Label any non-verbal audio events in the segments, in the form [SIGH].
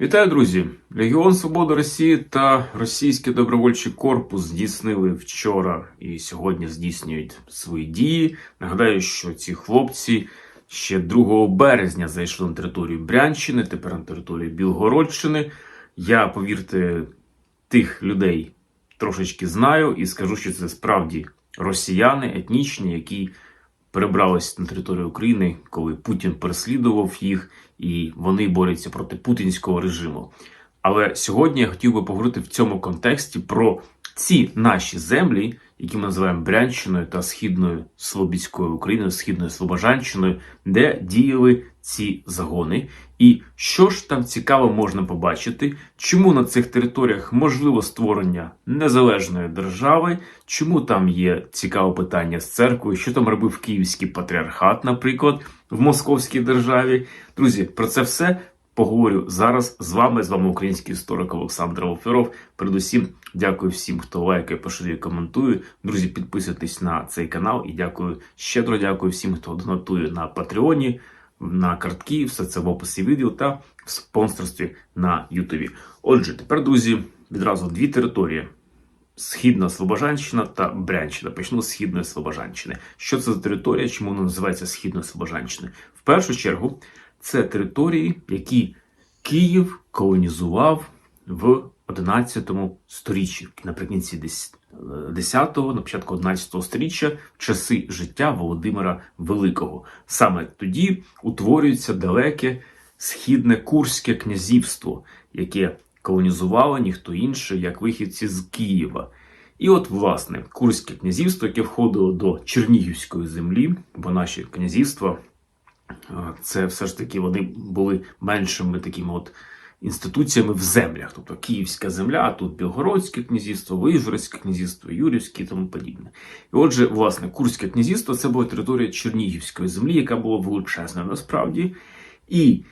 Вітаю, друзі! Легіон Свободи Росії та Російський добровольчий корпус здійснили вчора і сьогодні здійснюють свої дії. Нагадаю, що ці хлопці ще 2 березня зайшли на територію Брянщини, тепер на територію Білгородщини. Я, повірте, тих людей трошечки знаю і скажу, що це справді росіяни етнічні, які перебрались на територію України, коли Путін переслідував їх, і вони борються проти путінського режиму. Але сьогодні я хотів би поговорити в цьому контексті про ці наші землі, які ми називаємо Брянщиною та Східною Слобідською Україною, Східною Слобожанщиною, де діяли ці загони. І що ж там цікаво можна побачити, чому на цих територіях можливо створення незалежної держави, чому там є цікаве питання з церквою, що там робив Київський патріархат, наприклад, в Московській державі. Друзі, про це все поговорю зараз з вами. З вами український історик Олександр Алферов. Передусім, дякую всім, хто лайкає, поширює, коментує. Друзі, підписуйтесь на цей канал і дякую щедро дякую всім, хто донатує на Патреоні, на картки, все це в описі відео та в спонсорстві на Ютубі. Отже, тепер, друзі, відразу дві території. Східна Слобожанщина та Брянщина. Почну з Східної Слобожанщини. Що це за територія? Чому вона називається Східною Слобожанщиною? В першу чергу, це території, які Київ колонізував в 11 сторіччі, наприкінці 10-го, на початку 11 сторіччя, часи життя Володимира Великого. Саме тоді утворюється далеке східне Курське князівство, яке колонізувало ніхто інший, як вихідці з Києва. І от, власне, Курське князівство, яке входило до Чернігівської землі, бо наші князівства, е, це все ж таки вони були меншими такими от інституціями в землях. Тобто Київська земля, а тут Білгородське князівство, Вижгородське князівство, Юрівське і тому подібне. І отже, власне, Курське князівство це була територія Чернігівської землі, яка була величезна насправді. І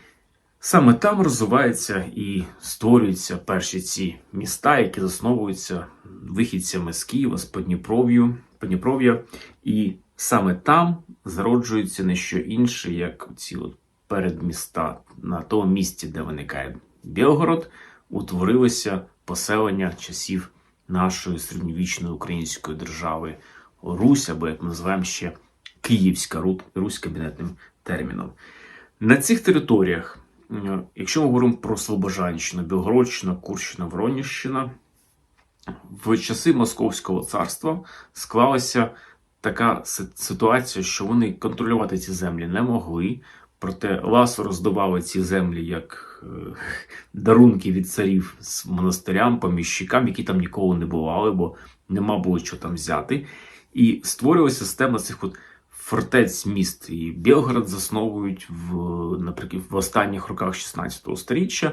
Саме там розвиваються і створюються перші ці міста, які засновуються вихідцями з Києва, з Подніпров'я. І саме там зароджується не що інше, як ці от передміста на тому місці, де виникає Білгород, утворилося поселення часів нашої середньовічної української держави Русь, або як ми називаємо ще Київська Русь кабінетним терміном. На цих територіях. Якщо ми говоримо про Слобожанщину, Білгородщина, Курщина, Воронівщина, в часи Московського царства склалася така ситуація, що вони контролювати ці землі не могли. Проте ласо роздавали ці землі як [LAUGHS] дарунки від царів з монастирям, поміщикам, які там ніколи не бували, бо нема було що там взяти. І створювалася система цих от фортець міст і Білгород засновують в наприклад в останніх роках 16 століття.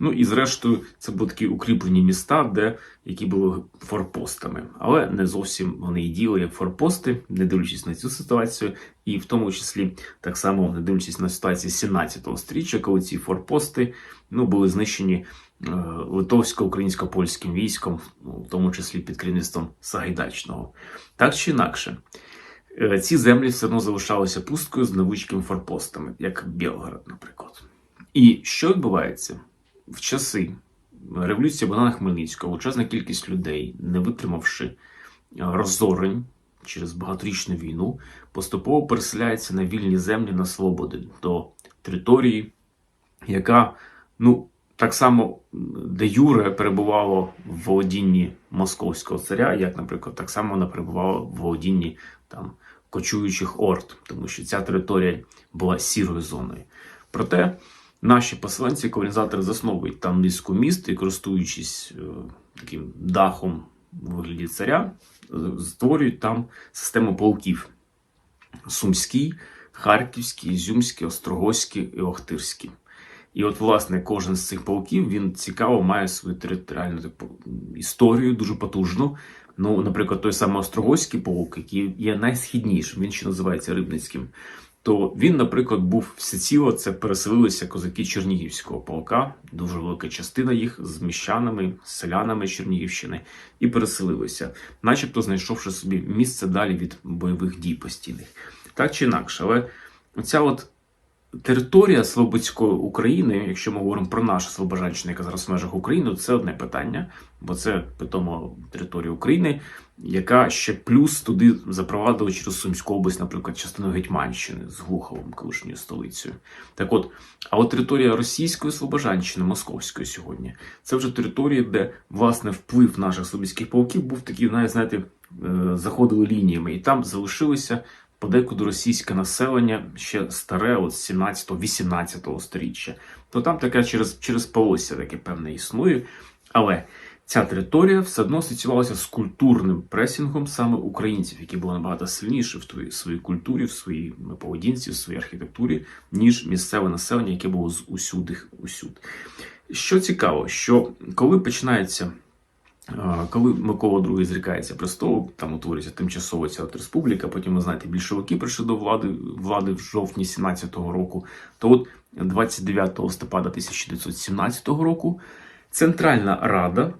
Ну і зрештою, це були такі укріплені міста, де які були форпостами, але не зовсім вони і діяли як форпости, не дивлячись на цю ситуацію, і в тому числі так само не дивлячись на ситуацію 17 століття, коли ці форпости ну були знищені е, литовсько-українсько-польським військом, ну, в тому числі під керівництвом Сагайдачного, так чи інакше. Е, ці землі все одно залишалися пусткою з невеличкими форпостами, як Білгород, наприклад. І що відбувається в часи революції Богдана Хмельницького, величезна кількість людей, не витримавши е, розорень через багаторічну війну, поступово переселяється на вільні землі на свободи до території, яка, ну, так само де Юре перебувало в володінні московського царя, як, наприклад, так само вона перебувала в володінні там кочуючих орд, тому що ця територія була сірою зоною. Проте наші поселенці, колонізатори засновують там низку міст і, користуючись е, таким дахом у вигляді царя, створюють там систему полків: Сумський, Харківський, Ізюмський, Острогоський і Охтирський. І от, власне, кожен з цих полків він цікаво має свою територіальну типу, історію, дуже потужну. Ну, наприклад, той самий Острогоський полк, який є найсхіднішим, він ще називається Рибницьким. То він, наприклад, був всеціло це переселилися козаки Чернігівського полка, дуже велика частина їх з міщанами, селянами Чернігівщини, і переселилися, начебто знайшовши собі місце далі від бойових дій постійних. Так чи інакше, але оця от територія Слободської України, якщо ми говоримо про нашу Слобожанщину, яка зараз в межах України, це одне питання, бо це питомо територія України, яка ще плюс туди запровадила через Сумську область, наприклад, частину Гетьманщини з Глуховом, колишньою столицею. Так от, а от територія російської Слобожанщини, Московської сьогодні, це вже територія, де власне вплив наших слобідських полків був такий, знаєте, е, заходили лініями, і там залишилися подекуди російське населення ще старе, от 17-18 сторіччя. То там таке через, через полосся таке певне існує. Але ця територія все одно асоціювалася з культурним пресінгом саме українців, які були набагато сильніші в твоїй своїй культурі, в своїй поведінці, в своїй архітектурі, ніж місцеве населення, яке було з усюди усюд. Що цікаво, що коли починається. Коли Микола II зрікається престолу, там утворюється тимчасова ця от республіка, потім, ви знаєте, більшовики прийшли до влади, влади в жовтні 17-го року, то от 29 листопада 1917 року Центральна Рада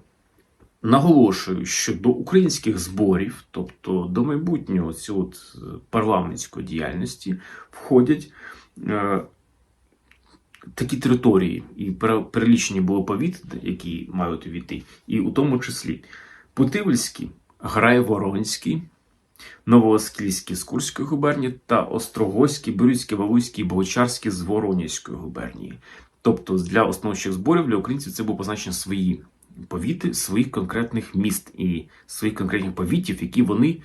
наголошує, що до українських зборів, тобто до майбутнього цього е, парламентської діяльності, входять е, такі території, і пере- перелічені були повіти, які мають увійти, і у тому числі Путивльський, Грайворонський, Новооскільський з Курської губернії та Острогоський, Бірюцький, Валуйський, Богочарський з Воронязької губернії. Тобто для основних зборів для українців це були позначені свої повіти своїх конкретних міст і своїх конкретних повітів, які вони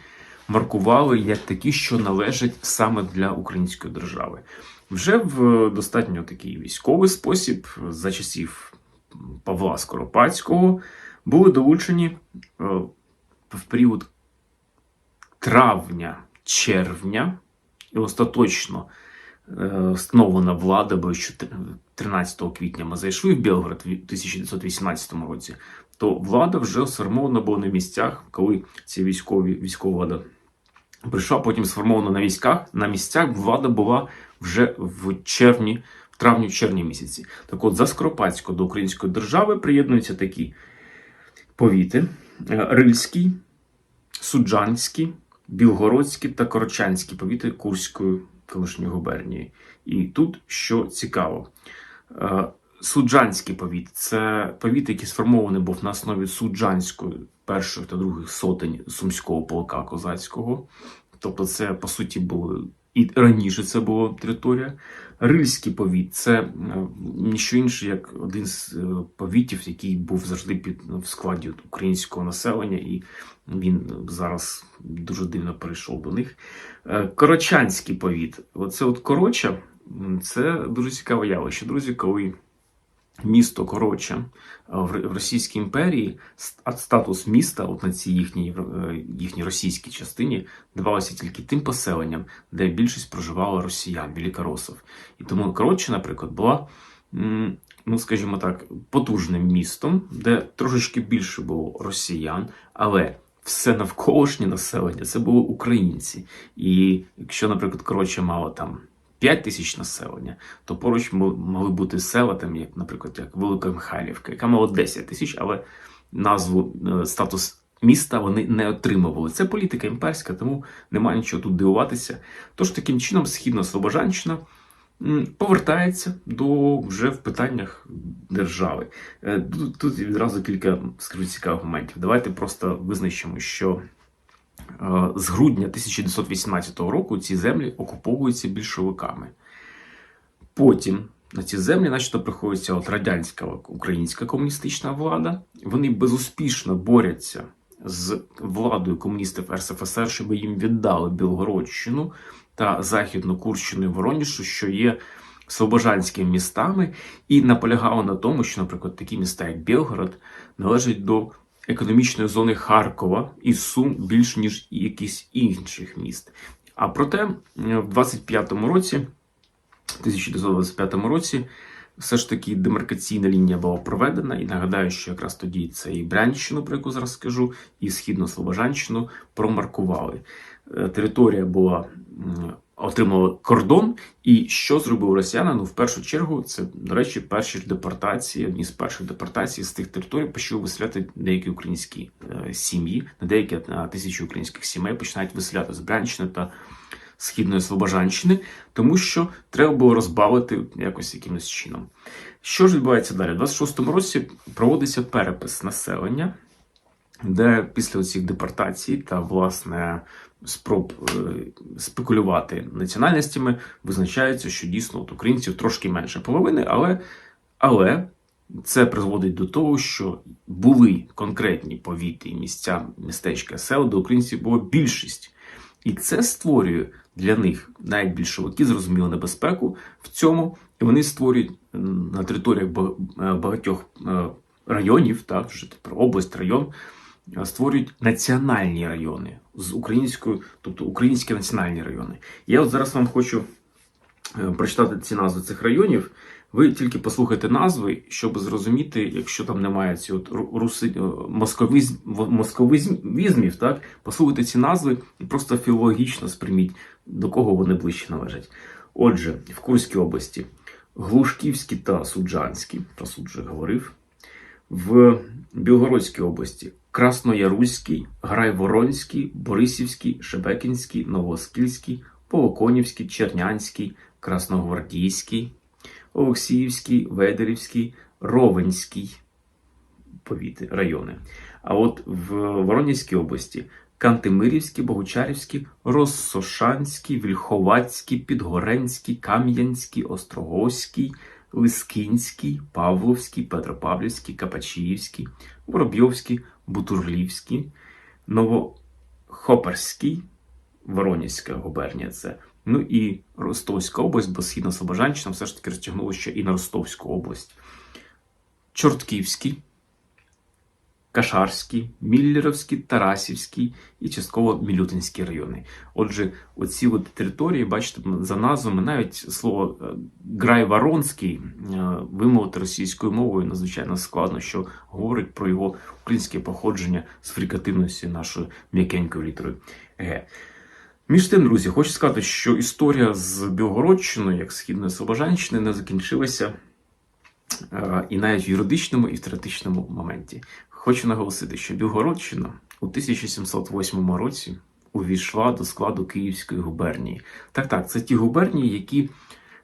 маркували як такі, що належать саме для української держави. Вже в достатньо такий військовий спосіб за часів Павла Скоропадського були долучені е, в період травня-червня і остаточно е, встановлена влада, бо що 13 квітня ми зайшли в Білгород в 1918 році, то влада вже сформована була на місцях, коли ці військові військова влада прийшла, потім сформована на військах. На місцях влада була вже в червні, в травні, в червні місяці. Так от за Скоропадського до української держави приєднуються такі повіти: е, Рильський, Суджанський, Білгородський та Корочанський повіти Курської колишньої губернії. І тут що цікаво. Е, Суджанський повіт це повіт, який сформований був на основі суджанської перших та других сотень сумського полка козацького. Тобто, це по суті було і раніше це була територія. Рильський повіт це е, ніщо інше, як один з е, повітів, який був завжди під в складі українського населення, і він зараз дуже дивно перейшов до них. Е, Корочанський повіт. Оце от короча, це дуже цікаве явище, друзі, коли місто Короча в Російській імперії статус міста, от на цій їхній, е, їхній російській частині, давалося тільки тим поселенням, де більшість проживала росіян, великоросів. І тому Короча, наприклад, була, ну скажімо так, потужним містом, де трошечки більше було росіян, але все навколишнє населення це були українці. І якщо, наприклад, Короча мала там 5 тисяч населення, то поруч мо- могли бути села, там, як, наприклад, як Велика Михайлівка, яка мала 10 тисяч, але назву, е, статус міста вони не отримували. Це політика імперська, тому немає нічого тут дивуватися. Тож таким чином східна Слобожанщина повертається до вже в питаннях держави. Е, Тут, відразу кілька скажу цікавих моментів. Давайте просто визначимо, що з грудня 1918 року ці землі окуповуються більшовиками. Потім на ці землі, начебто, приходиться от радянська українська комуністична влада. Вони безуспішно борються з владою комуністів РСФСР, щоб їм віддали Білгородщину та Західну Курщину і Воронішу, що є слобожанськими містами, і наполягали на тому, що, наприклад, такі міста, як Білгород, належать до економічної зони Харкова і Сум більш ніж якихось інших міст. А проте, в 25-му році 1925 році все ж таки демаркаційна лінія була проведена, і нагадаю, що якраз тоді це і Брянщину, про яку зараз скажу, і східну Слобожанщину промаркували. Е, Територія була м, отримала кордон. І що зробив росіяни? Ну, в першу чергу, це, до речі, перші депортації, одні з перших депортацій з тих територій почали виселяти деякі українські е, сім'ї, на деякі е, тисячі українських сімей починають виселяти з Брянщини та Східної Слобожанщини, тому що треба було розбавити якось якимось чином. Що ж відбувається далі? У 26-му році проводиться перепис населення, де після цих депортацій та власне спроб е, спекулювати національностями визначається, що дійсно от українців трошки менше половини, але, але це призводить до того, що були конкретні повіти місця, містечка, села, де українців було більшість. І це створює для них навіть більшовики зрозуміли небезпеку в цьому, і вони створюють на територіях е, багатьох е, районів, так, вже тепер область, район, створюють національні райони з українською, тобто українські національні райони. Я от зараз вам хочу е, прочитати ці назви цих районів. Ви тільки послухайте назви, щоб зрозуміти, якщо там немає ці от руси, е, московизм, московизмів, так послухайте ці назви і просто філологічно сприйміть, до кого вони ближче належать. Отже, в Курській області Глушківський та Суджанський, про суд вже говорив. В Білгородській області Краснояруський, Грайворонський, Борисівський, Шебекінський, Новоскільський, Полоконівський, Чернянський, Красногвардійський, Олексіївський, Ведерівський, Ровенський повіти, райони. А от в Воронезькій області Кантемирівський, Богучарівський, Россошанський, Вільховацький, Підгоренський, Кам'янський, Острогоський, Лискінський, Павловський, Петропавлівський, Капачіївський, Воробйовський, Бутурлівський, Новохоперський, Воронівська губернія це. Ну і Ростовська область, бо східна Слобожанщина все ж таки розтягнула ще і на Ростовську область. Чортківський, Кашарський, Міллеровський, Тарасівський і частково Мілютинський райони. Отже, оці от території, бачите, за назвами навіть слово е, Грайворонський е, вимовити російською мовою надзвичайно складно, що говорить про його українське походження з фрікативності нашою м'якенькою літерою Г. Між тим, друзі, хочу сказати, що історія з Білгородщиною, як Східної Слобожанщини, не закінчилася е, і навіть в юридичному і в теоретичному моменті. Хочу наголосити, що Білгородщина у 1708 році увійшла до складу Київської губернії. Так, так, це ті губернії, які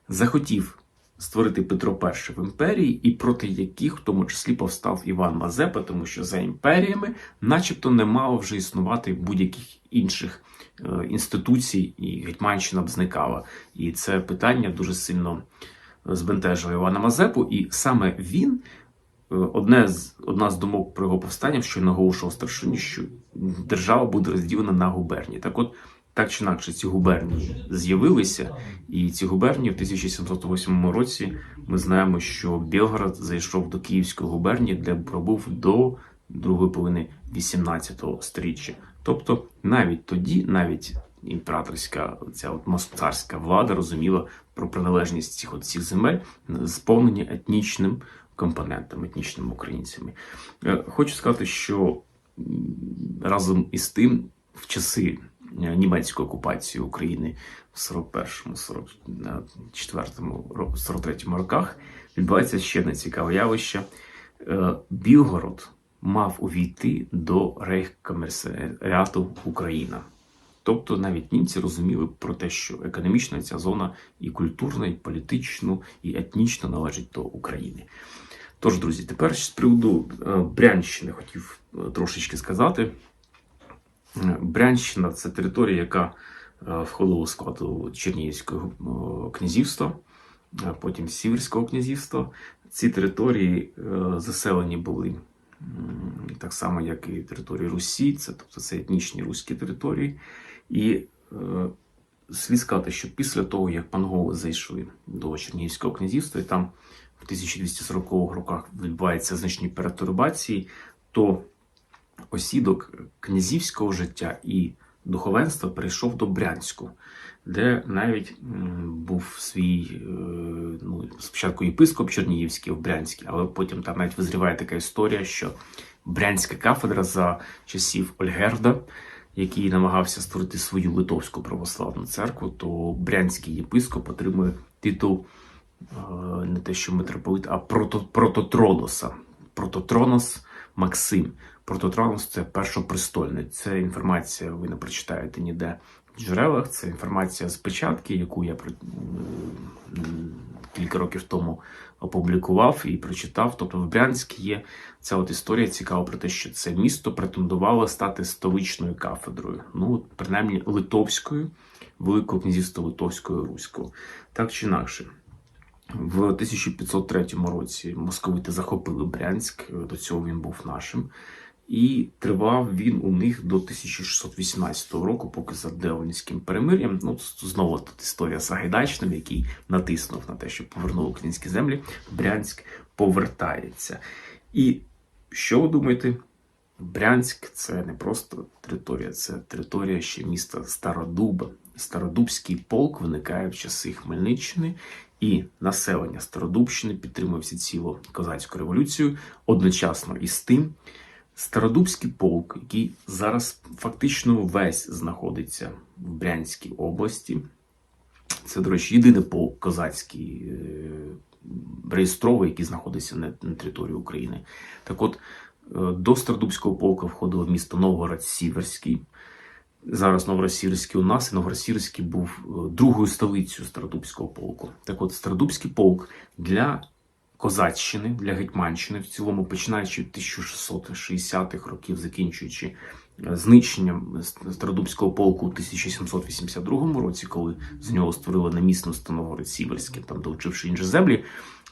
захотів створити Петро І в імперії, і проти яких в тому числі повстав Іван Мазепа, тому що за імперіями, начебто, не мало вже існувати будь-яких інших е, інституцій, і Гетьманщина б зникала. І це питання дуже сильно збентежило Івана Мазепу, і саме він. Одне з одна з думок про його повстання, що наголошував старшині, що держава буде розділена на губернії. Так от, так чи інакше, ці губернії з'явилися, і ці губернії в 1708 році ми знаємо, що Білгород зайшов до Київської губернії, де пробув до другої половини 18 сторіччя. Тобто, навіть тоді, навіть імператорська ця от москварська влада розуміла про приналежність цих от всіх земель, сповнені етнічним компонентом, етнічними українцями. Е, Хочу сказати, що разом із тим, в часи е, німецької окупації України в 41-му, 44-му, ро- 43-му роках відбувається ще одне цікаве явище. Е, Білгород мав увійти до рейхкомерсаріату Україна. Тобто навіть німці розуміли про те, що економічно ця зона і культурно, і політично, і етнічно належить до України. Тож, друзі, тепер з приводу е, Брянщини хотів е, трошечки сказати. Е, Брянщина це територія, яка входила у склад Чернігівського князівства, потім Сіверського князівства. Ці території заселені були так само, як і території Русі, це тобто це етнічні руські території. І слід сказати, що після того, як монголи зайшли до Чернігівського князівства, і там в 1240 роках відбуваються значні перетурбації, то осідок князівського життя і духовенства перейшов до Брянську, де навіть був свій е, ну, спочатку єпископ Чернігівський в Брянській, але потім там навіть визріває така історія, що Брянська кафедра за часів Ольгерда, який намагався створити свою литовську православну церкву, то брянський єпископ отримує титул не те, що митрополит, а прото, прототроноса. Прототронос Максим. Прототронос це першопрестольний. Це інформація ви не прочитаєте ніде в джерелах. Це інформація з печатки, яку я кілька років тому опублікував і прочитав. Тобто в Брянськ є ця от історія цікава про те, що це місто претендувало стати столичною кафедрою, ну принаймні литовською, Великого князівства Литовського і. Так чи інакше. В 1503 році московити захопили Брянськ, до цього він був нашим. І тривав він у них до 1618 року, поки за Деонським перемир'ям. Ну, знову тут історія з Сагайдачним, який натиснув на те, щоб повернули українські землі. Брянськ повертається. І що ви думаєте? Брянськ це не просто територія, це територія ще міста Стародуба. Стародубський полк виникає в часи Хмельниччини, і населення Стародубщини підтримує всеціло козацьку революцію одночасно із тим. Стародубський полк, який зараз фактично весь знаходиться в Брянській області. Це, до речі, єдиний полк козацький е, реєстровий, який знаходиться на, на території України. Так от, е, до Стародубського полку входило місто Новгород-Сіверський. Зараз Новгород-Сіверський у нас, і Новгород-Сіверський був е, другою столицею Стародубського полку. Так от, Стародубський полк для Козаччини, для Гетьманщини в цілому, починаючи від 1660-х років, закінчуючи е, знищенням Стародубського полку у 1782 році, коли з нього створили намісництво Новгород-Сіверське, там долучивши інші землі,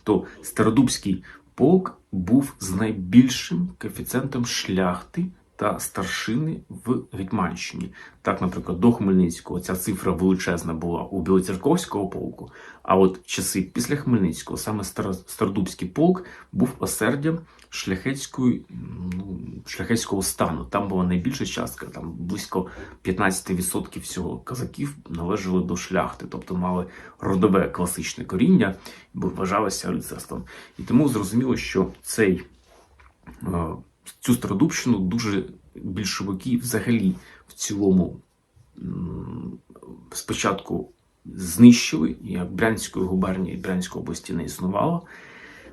то Стародубський полк був з найбільшим коефіцієнтом шляхти та старшини в Гетьманщині. Так, наприклад, до Хмельницького ця цифра величезна була у Білоцерковського полку. А от часи після Хмельницького саме Стар- Стародубський полк був осердям шляхетської, ну, шляхетського стану. Там була найбільша частка, там близько 15% всього казаків належали до шляхти, тобто мали родове класичне коріння, бо вважалося лицарством. І тому зрозуміло, що цей е, цю Стародубщину дуже більшовики взагалі в цілому спочатку знищили, як Брянської губернії, Брянської області не існувало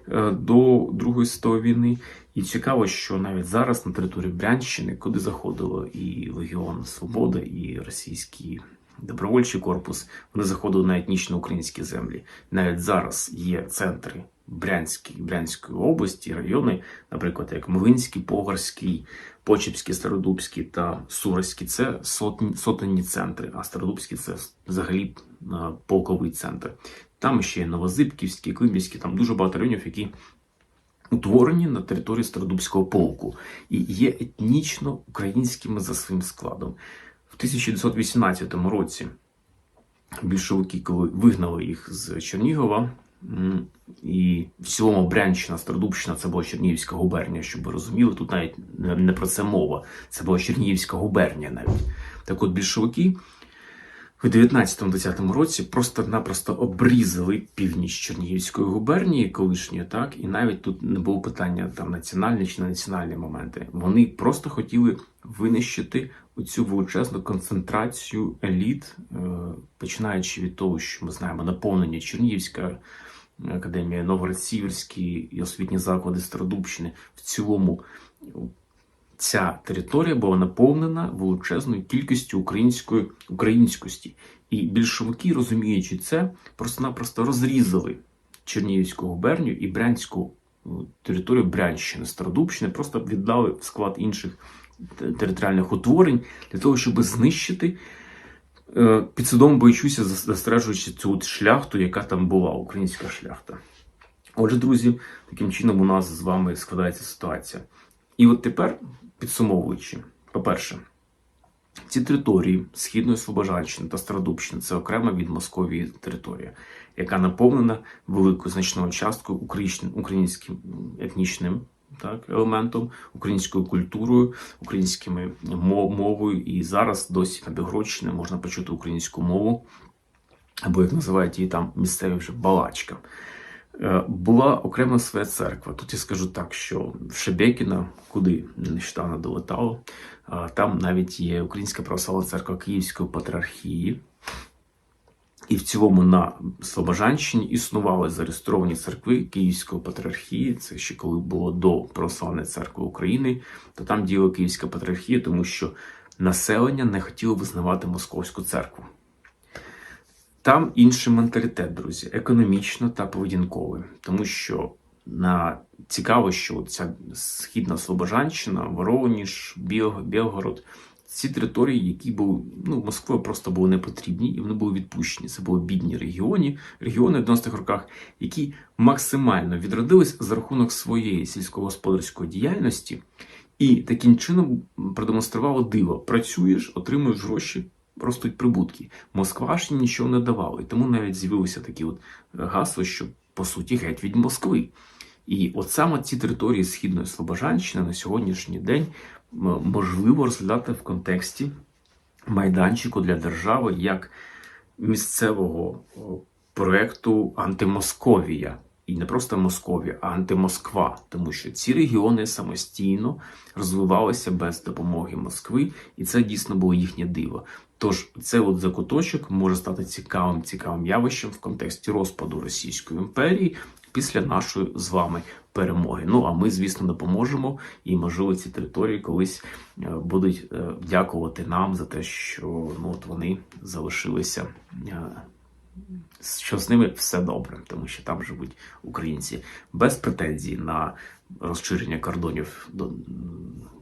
е, до Другої світової війни. І цікаво, що навіть зараз на території Брянщини, куди заходило і Легіон Свобода, і російський добровольчий корпус, вони заходили на етнічно українські землі. Навіть зараз є центри Брянської, Брянської області, райони, наприклад, як Млинський, Погорський, Почепський, Стародубський та Суровський це сотні, центри, а Стародубський це взагалі полковий центр. Там ще є Новозибківський, Климівський, там дуже багато районів, які утворені на території Стародубського полку і є етнічно українськими за своїм складом. В 1918 році більшовики, коли вигнали їх з Чернігова, і в цілому Брянщина, Стародубщина це була Чернігівська губернія, щоб ви розуміли. Тут навіть не не про це мова. Це була Чернігівська губернія навіть. Так от більшовики в 19-20 році просто-напросто обрізали північ Чернігівської губернії, колишньої, так, і навіть тут не було питання там національні чи не національні моменти. Вони просто хотіли винищити оцю величезну концентрацію еліт, е, починаючи від того, що ми знаємо, наповнення Чернігівська академія, Новгород-Сіверський і освітні заклади Стародубщини. В цілому ця територія була наповнена величезною кількістю української українськості. І більшовики, розуміючи це, просто-напросто розрізали Чернігівську губернію і Брянську територію Брянщини, Стародубщини, просто віддали в склад інших територіальних утворень для того, щоб знищити, е, підсвідомо боючися, зас- застережуючи цю шляхту, яка там була, українська шляхта. Отже, друзі, таким чином у нас з вами складається ситуація. І от тепер, підсумовуючи, по-перше, ці території Східної Слобожанщини та Стародубщини це окрема від Московії територія, яка наповнена великою значною часткою українським етнічним так, елементом, українською культурою, українськими мовою. І зараз досі на Бігородщині можна почути українську мову, або як називають її там місцеві вже балачка. Е, Була окрема своя церква. Тут я скажу так, що в Шебекіно, куди нещодавно долетало, е, там навіть є Українська православна церква Київської патріархії. І в цілому на Слобожанщині існували зареєстровані церкви Київської патріархії. Це ще коли було до Православної церкви України, то там діяла Київська патріархія, тому що населення не хотіло визнавати московську церкву. Там інший менталітет, друзі, економічно та поведінковий, тому що на цікаво, що ця східна Слобожанщина, Вороніж, Біл- Білгород, ці території, які були ну Москвою просто були не потрібні, і вони були відпущені. Це були бідні регіони, регіони в 90-х роках, які максимально відродились за рахунок своєї сільськогосподарської діяльності, і таким чином продемонструвало диво: працюєш, отримуєш гроші. Ростуть прибутки. Москва ж нічого не давала. І тому навіть з'явилися такі от гасла, що по суті геть від Москви. І от саме ці території Східної Слобожанщини на сьогоднішній день можливо розглядати в контексті майданчику для держави як місцевого проекту антимосковія. І не просто Московія, а антимосква, тому що ці регіони самостійно розвивалися без допомоги Москви, і це дійсно було їхнє диво. Тож цей от закуточок може стати цікавим цікавим явищем в контексті розпаду Російської імперії після нашої з вами перемоги. Ну а ми, звісно, допоможемо, і можливо ці території колись е, будуть е, дякувати нам за те, що ну от вони залишилися. е, що з ними все добре, тому що там живуть українці без претензій на розширення кордонів до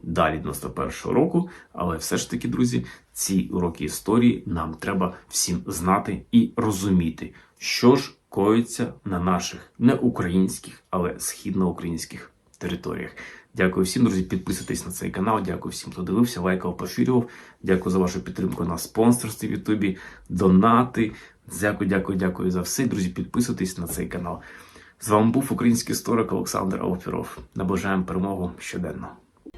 далі 91-го року. Але все ж таки, друзі, ці уроки історії нам треба всім знати і розуміти, що ж коїться на наших не українських, але східноукраїнських територіях. Дякую всім, друзі. Підписуйтесь на цей канал. Дякую всім, хто дивився, лайкав, поширював. Дякую за вашу підтримку на спонсорстві в Ютубі, донати. Дякую, дякую, дякую за все. Друзі, підписуйтесь на цей канал. З вами був український історик Олександр Алфіров. Наближаємо перемогу щоденно.